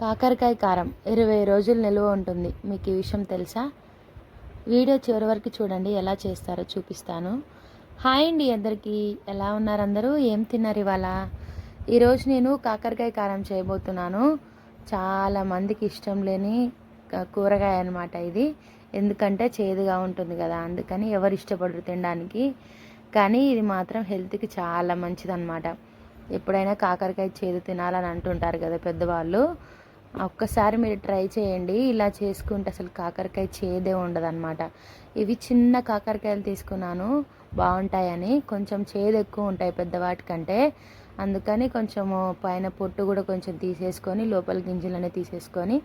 కాకరకాయ కారం ఇరవై రోజులు నిల్వ ఉంటుంది. మీకు ఈ విషయం తెలుసా? వీడియో చివరి వరకు చూడండి ఎలా చేస్తారో చూపిస్తాను. హాయ్ అండి అందరికీ. ఎలా ఉన్నారు అందరూ? ఏం తిన్నారు ఇవాళ? ఈరోజు నేను కాకరకాయ కారం చేయబోతున్నాను. చాలా మందికి ఇష్టం లేని కూరగాయ అనమాట ఇది. ఎందుకంటే చేదుగా ఉంటుంది కదా అందుకని ఎవరు ఇష్టపడరు తినడానికి. కానీ ఇది మాత్రం హెల్త్కి చాలా మంచిదన్నమాట. ఎప్పుడైనా కాకరకాయ చేదు తినాలని అంటుంటారు కదా పెద్దవాళ్ళు. ఒక్కసారి మీరు ట్రై చేయండి. ఇలా చేసుకుంటే అసలు కాకరకాయ చేదే ఉండదన్నమాట. ఇవి చిన్న కాకరకాయలు తీసుకున్నాను. బాగుంటాయని. కొంచెం చేదు ఎక్కువ ఉంటాయి పెద్దవాటికంటే. అందుకని కొంచెము పైన పొట్టు కూడా కొంచెం తీసేసుకొని లోపల గింజలనే తీసేసుకొని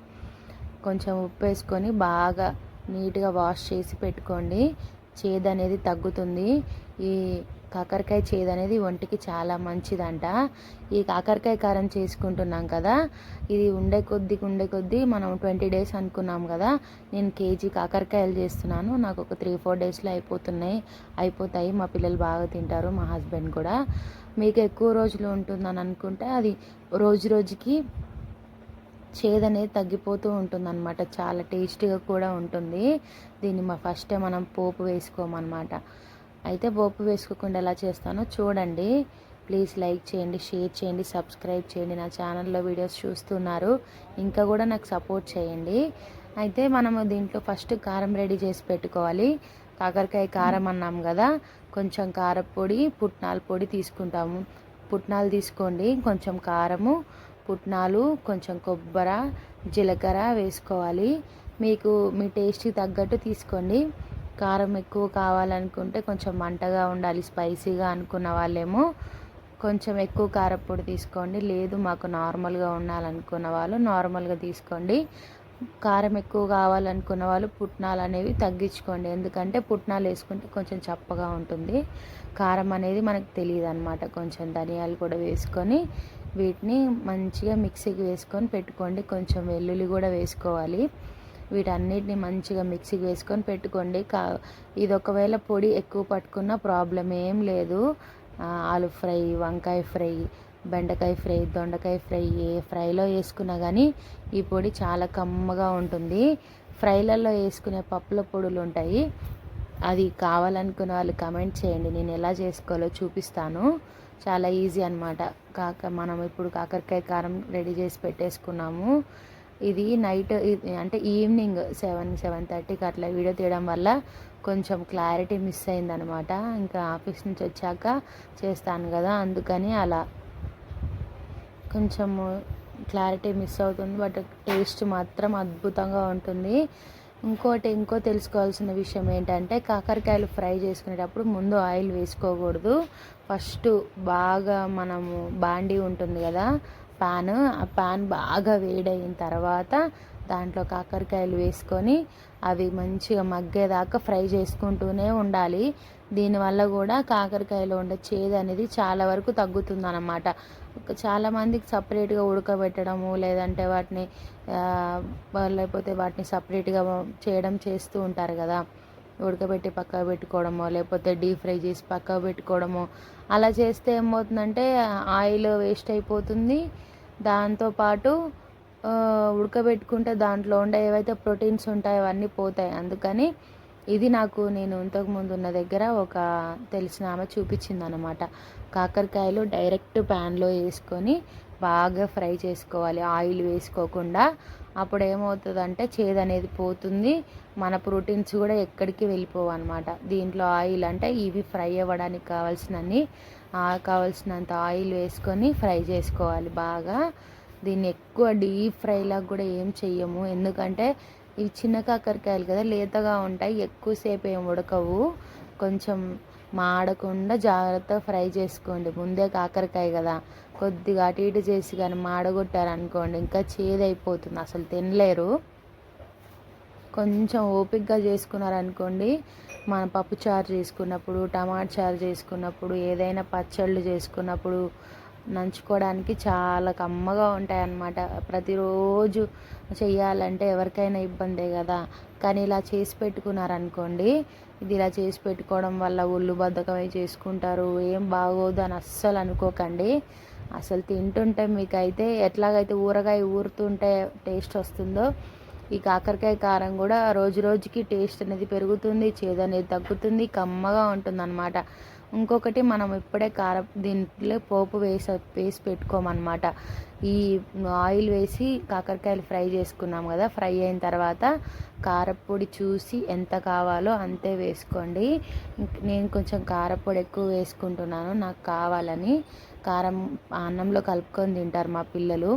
కొంచెం ఉప్పు వేసుకొని బాగా నీట్గా వాష్ చేసి పెట్టుకోండి. చేదు అనేది తగ్గుతుంది. ఈ కాకరకాయ చేదు అనేది ఒంటికి చాలా మంచిదంట. ఈ కాకరకాయ కారం చేసుకుంటున్నాం కదా. ఇది ఉండే కొద్ది ఉండే కొద్దీ మనం ట్వంటీ డేస్ అనుకున్నాం కదా. నేను కేజీ కాకరకాయలు చేస్తున్నాను. నాకు ఒక త్రీ ఫోర్ డేస్లో అయిపోతున్నాయి. అయిపోతాయి. మా పిల్లలు బాగా తింటారు. మా హస్బెండ్ కూడా. మీకు ఎక్కువ రోజులు ఉంటుందని అనుకుంటే అది రోజు రోజుకి చేదు అనేది తగ్గిపోతూ ఉంటుందన్నమాట. చాలా టేస్టీగా కూడా ఉంటుంది. దీన్ని మా ఫస్టే మనం పోపు వేసుకోమన్నమాట. అయితే పోపు వేసుకోకుండా ఎలా చేస్తానో చూడండి. ప్లీజ్ లైక్ చేయండి షేర్ చేయండి సబ్స్క్రైబ్ చేయండి. నా ఛానల్లో వీడియోస్ చూస్తున్నారు. ఇంకా కూడా నాకు సపోర్ట్ చేయండి. అయితే మనము దీంట్లో ఫస్ట్ కారం రెడీ చేసి పెట్టుకోవాలి. కాకరకాయ కారం అన్నాం కదా కొంచెం కారపొడి పుట్నాల పొడి తీసుకుంటాము. పుట్నాలు తీసుకోండి కొంచెం కారము పుట్నాలు కొంచెం కొబ్బరి జీలకర్ర వేసుకోవాలి. మీకు మీ టేస్ట్కి తగ్గట్టు తీసుకోండి. కారం ఎక్కువ కావాలనుకుంటే కొంచెం మంటగా ఉండాలి స్పైసీగా అనుకున్న వాళ్ళేమో కొంచెం ఎక్కువ కారపొడి తీసుకోండి. లేదు మాకు నార్మల్గా ఉండాలనుకున్న వాళ్ళు నార్మల్గా తీసుకోండి. కారం ఎక్కువ కావాలనుకున్న వాళ్ళు పుట్నాలు అనేవి తగ్గించుకోండి. ఎందుకంటే పుట్నాలు వేసుకుంటే కొంచెం చప్పగా ఉంటుంది. కారం అనేది మనకు తెలియదు అనమాట కొంచెం ధనియాలు కూడా వేసుకొని వీటిని మంచిగా మిక్సీకి వేసుకొని పెట్టుకోండి. కొంచెం వెల్లుల్లి కూడా వేసుకోవాలి. వీటన్నిటిని మంచిగా మిక్సీకి వేసుకొని పెట్టుకోండి. కా ఇది ఒకవేళ పొడి ఎక్కువ పట్టుకున్న ప్రాబ్లం ఏం లేదు. ఆలు ఫ్రై వంకాయ ఫ్రై బెండకాయ ఫ్రై దొండకాయ ఫ్రై ఏ ఫ్రైలో వేసుకున్నా కానీ ఈ పొడి చాలా కమ్మగా ఉంటుంది. ఫ్రైలలో వేసుకునే పప్పుల పొడులు ఉంటాయి. అది కావాలనుకున్న వాళ్ళు కమెంట్ చేయండి. నేను ఎలా చేసుకోవాలో చూపిస్తాను. చాలా ఈజీ అనమాట కాక మనం ఇప్పుడు కాకరకాయ కారం రెడీ చేసి పెట్టేసుకున్నాము. ఇది నైట్ అంటే ఈవినింగ్ సెవెన్ సెవెన్ థర్టీకి అట్లా వీడియో తీయడం వల్ల కొంచెం క్లారిటీ మిస్ అయిందనమాట. ఇంకా ఆఫీస్ నుంచి వచ్చాక చేస్తాను కదా అందుకని అలా. కొంచెము క్లారిటీ మిస్ అవుతుంది బట్ టేస్ట్ మాత్రం అద్భుతంగా ఉంటుంది. ఇంకోటి ఇంకో తెలుసుకోవాల్సిన విషయం ఏంటంటే కాకరకాయలు ఫ్రై చేసుకునేటప్పుడు ముందు ఆయిల్ వేసుకోకూడదు. ఫస్ట్ బాగా మనము బాండీ ఉంటుంది కదా పాన్ ఆ పాన్ బాగా వేడయిన తర్వాత దాంట్లో కాకరకాయలు వేసుకొని అవి మంచిగా మగ్గేదాకా ఫ్రై చేసుకుంటూనే ఉండాలి. దీనివల్ల కూడా కాకరకాయలో ఉండే చేదు అనేది చాలా వరకు తగ్గుతుంది అన్నమాట సపరేట్గా ఉడకబెట్టడము లేదంటే వాటిని లేకపోతే వాటిని సపరేట్గా చేయడం చేస్తూ ఉంటారు కదా. ఉడకబెట్టి పక్కకు పెట్టుకోవడమో లేకపోతే డీప్ ఫ్రై చేసి పక్కకు పెట్టుకోవడమో అలా చేస్తే ఏమవుతుందంటే ఆయిల్ వేస్ట్ అయిపోతుంది. దాంతోపాటు ఉడకబెట్టుకుంటే దాంట్లో ఉండే ఏవైతే ప్రోటీన్స్ ఉంటాయో అవన్నీ పోతాయి. అందుకని ఇది నాకు నేను ఇంతకుముందు ఉన్న దగ్గర ఒక తెలిసిన ఆమె చూపించింది అనమాట కాకరకాయలు డైరెక్ట్ ప్యాన్లో వేసుకొని బాగా ఫ్రై చేసుకోవాలి. ఆయిల్ వేసుకోకుండా అప్పుడు ఏమవుతుందంటే చేదు అనేది పోతుంది. మన ప్రోటీన్స్ కూడా ఎక్కడికి వెళ్ళిపోవు అనమాట దీంట్లో ఆయిల్ అంటే ఇవి ఫ్రై అవ్వడానికి కావాల్సినన్ని కావాల్సినంత ఆయిల్ వేసుకొని ఫ్రై చేసుకోవాలి బాగా. దీన్ని ఎక్కువ డీప్ ఫ్రైలాగా కూడా ఏం చెయ్యము. ఎందుకంటే ఇవి చిన్న కాకరకాయలు కదా లేతగా ఉంటాయి ఎక్కువసేపు ఏం ఉడకవు. కొంచెం మాడకుండా జాగ్రత్తగా ఫ్రై చేసుకోండి. ముందే కాకరకాయ కదా. కొద్దిగా అటు ఇటు చేసి కానీ మాడగొట్టారనుకోండి ఇంకా చేదైపోతుంది. అసలు తినలేరు. కొంచెం ఓపికగా చేసుకున్నారనుకోండి మన పప్పు చారు చేసుకున్నప్పుడు టమాటా చారు చేసుకున్నప్పుడు ఏదైనా పచ్చళ్ళు చేసుకున్నప్పుడు నంచుకోవడానికి చాలా కమ్మగా ఉంటాయి అన్నమాట ప్రతిరోజు చేయాలంటే ఎవరికైనా ఇబ్బందే కదా. కానీ ఇలా చేసి పెట్టుకున్నారనుకోండి ఇది ఇలా చేసి పెట్టుకోవడం వల్ల ఒళ్ళు బద్ధకమై చేసుకుంటారు ఏం బాగోదు అని అస్సలు అనుకోకండి. అసలు తింటుంటే మీకైతే ఎట్లాగైతే ఊరగాయ ఊరుతుంటే టేస్ట్ వస్తుందో ఈ కాకరకాయ కారం కూడా రోజు రోజుకి టేస్ట్ అనేది పెరుగుతుంది చేదు అనేది తగ్గుతుంది కమ్మగా ఉంటుంది అనమాట ఇంకొకటి మనం ఇప్పుడే కారం దీంట్లో పోపు వేసి వేసి పెట్టుకోమన్నమాట. ఈ ఆయిల్ వేసి కాకరకాయలు ఫ్రై చేసుకున్నాం కదా ఫ్రై అయిన తర్వాత కారపొడి చూసి ఎంత కావాలో అంతే వేసుకోండి. నేను కొంచెం కారపొడి ఎక్కువ వేసుకుంటున్నాను నాకు కావాలని. కారం అన్నంలో కలుపుకొని తింటారు మా పిల్లలు.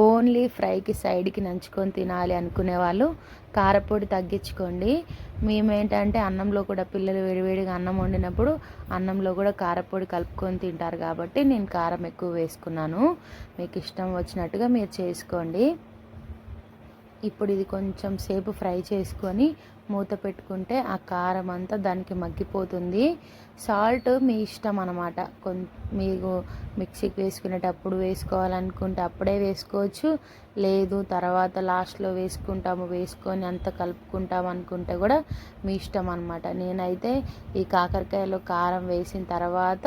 ఓన్లీ ఫ్రైకి సైడ్కి నంచుకొని తినాలి అనుకునే వాళ్ళు కారపొడి తగ్గించుకోండి. మేమేంటంటే అన్నంలో కూడా పిల్లలు వేడివేడిగా అన్నం వండినప్పుడు అన్నంలో కూడా కారపొడి కలుపుకొని తింటారు కాబట్టి నేను కారం ఎక్కువ వేసుకున్నాను. మీకు ఇష్టం వచ్చినట్టుగా మీరు చేసుకోండి. ఇప్పుడు ఇది కొంచెం సేపు ఫ్రై చేసుకొని మూత పెట్టుకుంటే ఆ కారం అంతా దానికి మగ్గిపోతుంది. సాల్ట్ మీ ఇష్టం అనమాట కొం మీకు మిక్సీకి వేసుకునేటప్పుడు వేసుకోవాలనుకుంటే అప్పుడే వేసుకోవచ్చు. లేదు తర్వాత లాస్ట్లో వేసుకుంటాము వేసుకొని అంత కలుపుకుంటాం అనుకుంటే కూడా మీ ఇష్టం అనమాట నేనైతే ఈ కాకరకాయలో కారం వేసిన తర్వాత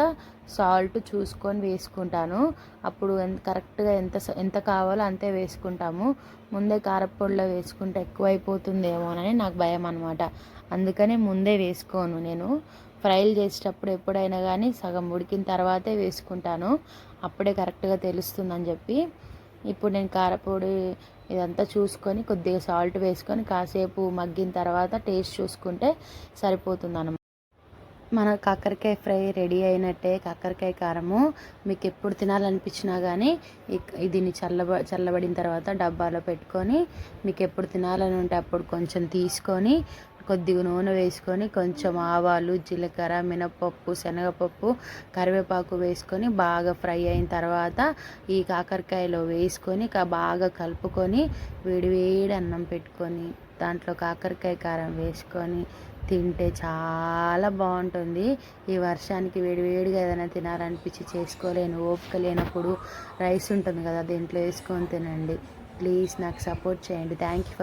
సాల్ట్ చూసుకొని వేసుకుంటాను. అప్పుడు ఎంత కరెక్ట్గా ఎంత ఎంత కావాలో అంతే వేసుకుంటాము. ముందే కారపొడిలో వేసుకుంటే ఎక్కువైపోతుందేమోనని నాకు భయం అనమాట. అందుకనే ముందే వేసుకోను నేను. ఫ్రైలు చేసేటప్పుడు ఎప్పుడైనా కానీ సగం ఉడికిన తర్వాతే వేసుకుంటాను. అప్పుడే కరెక్ట్గా తెలుస్తుందని చెప్పి. ఇప్పుడు నేను కారపొడి ఇదంతా చూసుకొని కొద్దిగా సాల్ట్ వేసుకొని కాసేపు మగ్గిన తర్వాత టేస్ట్ చూసుకుంటే సరిపోతుంది మన కాకరకాయ ఫ్రై రెడీ అయినట్టే కాకరకాయ కారము. మీకు ఎప్పుడు తినాలనిపించినా కానీ దీన్ని చల్లబ చల్లబడిన తర్వాత డబ్బాలో పెట్టుకొని మీకు ఎప్పుడు తినాలని ఉంటే అప్పుడు కొంచెం తీసుకొని కొద్దిగా నూనె వేసుకొని కొంచెం ఆవాలు జీలకర్ర మినపప్పు శనగపప్పు కరివేపాకు వేసుకొని బాగా ఫ్రై అయిన తర్వాత ఈ కాకరకాయలో వేసుకొని బాగా కలుపుకొని వేడివేడి అన్నం పెట్టుకొని దాంట్లో కాకరకాయ కారం వేసుకొని తింటే చాలా బాగుంటుంది. ఈ వర్షానికి వేడివేడిగా ఏదైనా తినాలనిపించి చేసుకోలేను ఓపిక లేనప్పుడు రైస్ ఉంటుంది కదా దీంట్లో వేసుకొని తినండి. ప్లీజ్ నాకు సపోర్ట్ చేయండి. Thank you for